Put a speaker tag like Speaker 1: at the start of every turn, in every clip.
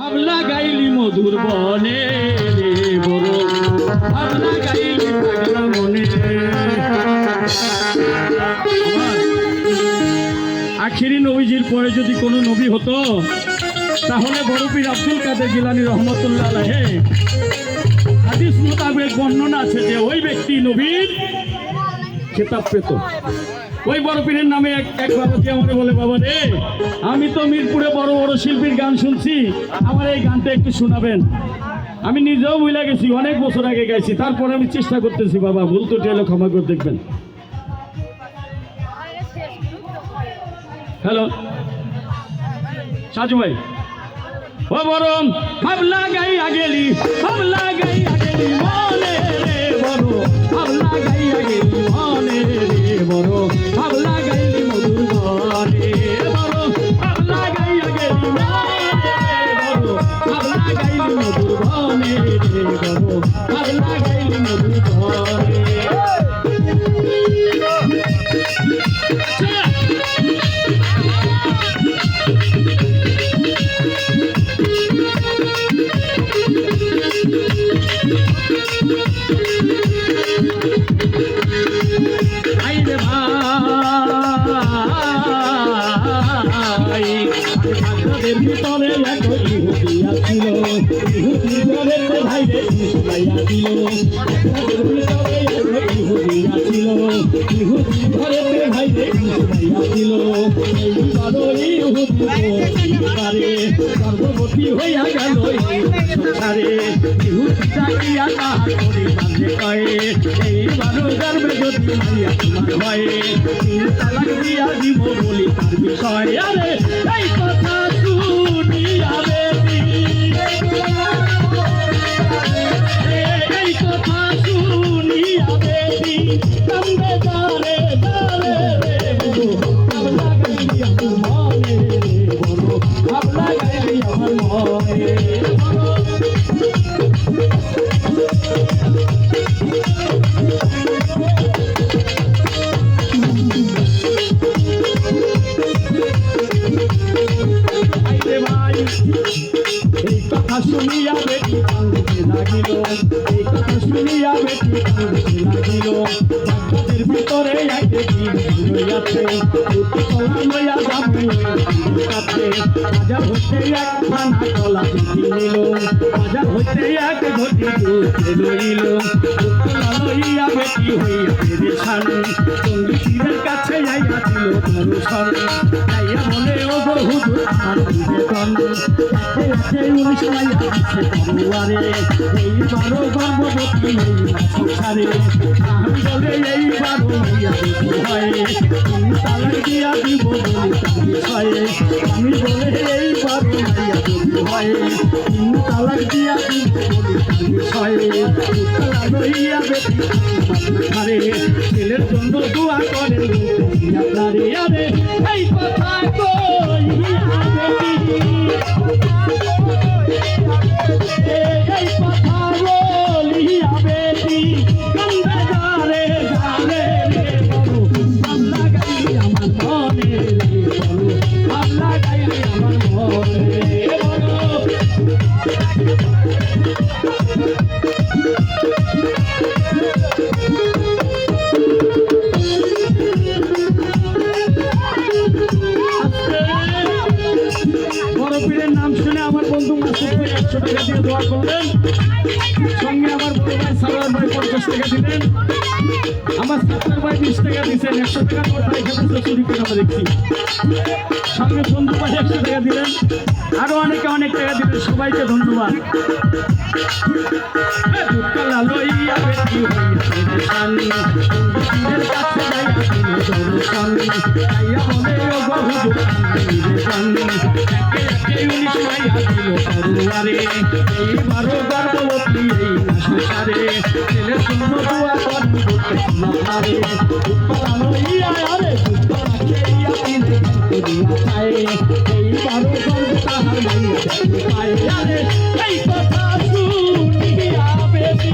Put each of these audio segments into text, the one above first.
Speaker 1: হাবলা গাইলি মধুর বনে রে বড়। গাইলি পাগলা মনে। আখিরি নবীজির পরে যদি কোনো নবী হতো, তাহলে বড়পীর আব্দুল কাদের গিলানি রহমতুল্লাহ আলাহে হাদিস মোতাবেক বর্ণনা আছে যে ওই ব্যক্তি নবীর খেতাব পেত। ওই বড় পীরের নামে এক এক বাবাজি আমাকে বলে, বাবা রে, আমি তো মিরপুরে বড় বড় শিল্পীর গান শুনছি। আমার এই গানটা একটু শোনাবেন। আমি নিজেও ভুলে গেছি, অনেক বছর আগে গেছি তারপরে আমি চেষ্টা করতেছি, বাবা, ভুল তো এলো ক্ষমা করে দেখবেন। হ্যালো, সাজু ভাই। ও বরম হাবলা গাই আগেলি হাবলা গাই আগেলি গর্ভবতী হইয়া গেল সংসারে চাকিয়া তাহার পরিবারে কয়ে এইবার গর্ভে যদি মারিয়া তোমার ভয়ে তালাক দিয়া দিব বলি তার বিষয় আরে এই কথা শুনিয়া বেটি কান্দতে লাগিল। এই কথা শুনিয়া বেটি কান্দতে লাগিল। বাগদাদের ভিতরে এক দিন রইয়াছে লইয়া যাবে কাছে বাজার হইতে এক খানা কলা দেখি নিল। বাজার হইতে এক ঘটি দুধে লইল। লইয়া বেটি হইয়া পেরেছান সঙ্গীতের কাছে যাইয়া দিল দর্শন। যাইয়া বলে ও হুজুর, আমার নিবেদন একে একে উনিশ আছে তরুয়ারে এইবারও গর্ভবতী হইয়া সংসারে আমি বলে বলে এইবারও হইয়া দিতে হয় তুমি তালাক দিয়া দিব ছেলের জন্য দোয়া করে আপনারে এই কথা মনে রে পীরের নাম শুনে আমার বন্ধু একশো টাকা দিয়ে দোয়া করলেন সঙ্গে আমার বড় ভাই সালার ভাই পঞ্চাশ টাকা দিলেন আমার সাতার ভাই বিশ টাকা একশো টাকা চুরি করে আমরা দেখছি। সঙ্গে বন্ধু ভাই একশো টাকা দিলেন আরও অনেকে অনেক টাকা দিলেন সবাইকে ধন্যবাদ। তরুয়ারে এইবারও গর্ভবতী এই না সংসারে। ছেলের জন্য দোয়া করি করতেছিলাম আরে দুঃখলা লইয়া আরে দুঃখলা খেইয়া দিলে করিয়া চায় এইবারও গর্ভ তাহার মাইয়া দেখতে আরে, এই কথা শুনিয়া বেটি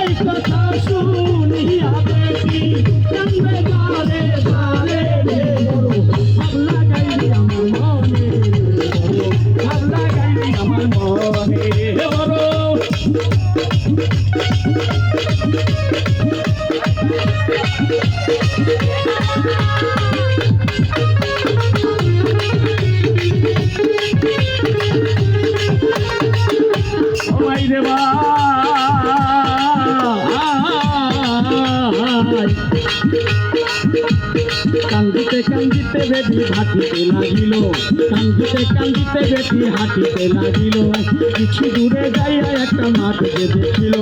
Speaker 1: এই কথা শুনিয়া Candite, candite. বেটি হাঁটিতে লাগিল, কান্দিতে কান্দিতে বেটি হাঁটিতে লাগিল। কিছু দূরে যাইয়া একটা মাঠ যে দেখিল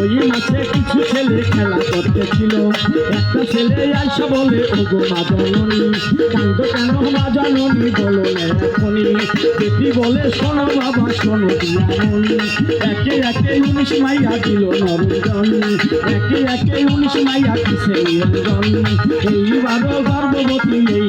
Speaker 1: ওই মাঠে কিছু ছেলে খেলা করতেছিল। একটা ছেলে আইসা বলে, ওগো মা জননী, কান্দ কেন মা জননী বলো এখনই? বেটি বলে, শোনো বাবা, শোনো একে একে উনিশ মাইয়া দিল নরঞ্জন একে একে উনিশ মাইয়া নিরঞ্জন এইবারও গর্ভবতী নেই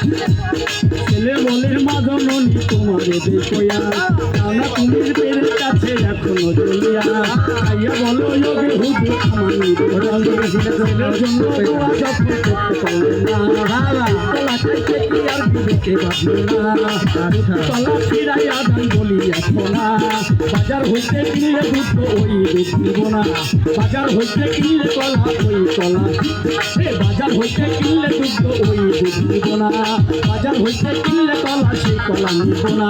Speaker 1: Thank you. তোমারে দেখোয়া কানা তুমি পেরের কাছে এখনও চলিয়া খাইয়া বলো যোগে হুদু আমানি ধরালে ছেলের জন্য দোয়া যত্ন করতে পারলে না কলা খাইতে আর বিবেকে বাঁধলো না কলা ফিরাই আদান বলি এখন বাজার হইতে কিনলে দুধ ওই দুধ নিব না বাজার হইতে কিনলে কলা ওই কলা। বাজার হইতে কিনলে দুধ ওই দুধ নিব না বাজার হইতে কিনলে কলা সেই কলা নিব না।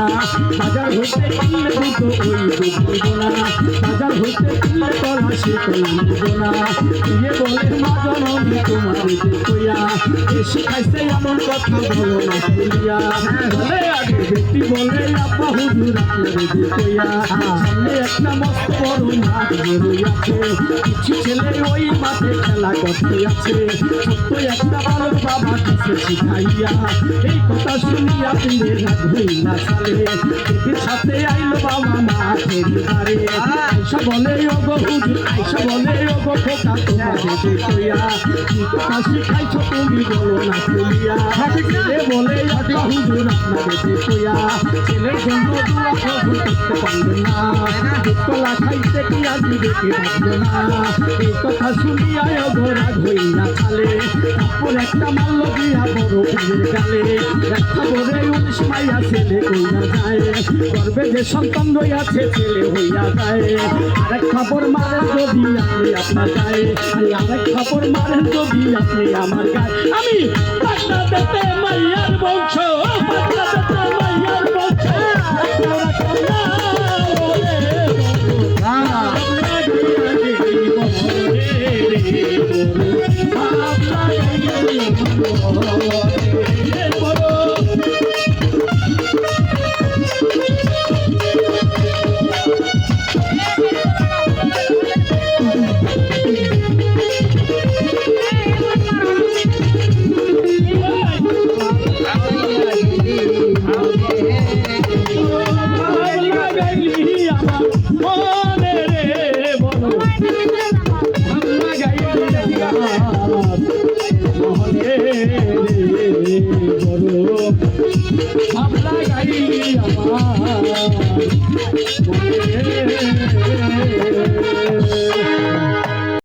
Speaker 1: না। বাজার হইতে কিনলে দুধ ওই নিব না বাজার হইতে কিনলে কলা সে কলা না কিছু ছেলে ওই মাঠে খেলা করতে আছে। ছোট্ট একটা বাবা কিসে শিখাইয়া, এই কথা শুনিয়া সালে। এদের সাথে আইলো বাবা মাঠের ধারে আইসা বলে ও গো হুজুর আইসা বলে ও খোকা তোমাদের কইয়া? কি কথা তুমি বলো না খুলিয়া ছেলে বলে হুজুর আপনাদের কইয়া? ছেলের জন্য দোয়া কবুল করতে পারবে না। কলা খাইতে কি আজ দেখে পারবে না। এই কথা শুনিয়া ঘোরা ধই না খালে তারপর একটা মাল্য দিয়া বড় পীরের গালে একটা বড়ে উনিশ মাইয়া ছেলে কইয়া যায়। গর্বে যে সন্তান রইয়াছে, ছেলে হইয়া যায়। আরেক খবর মারেন যদি আপনি আপনার গায়ে, আরে আরেক খবর মারেন যদি আপনি আমার গায়ে। আমি পাটনা দেখতে মাইয়ার বংশ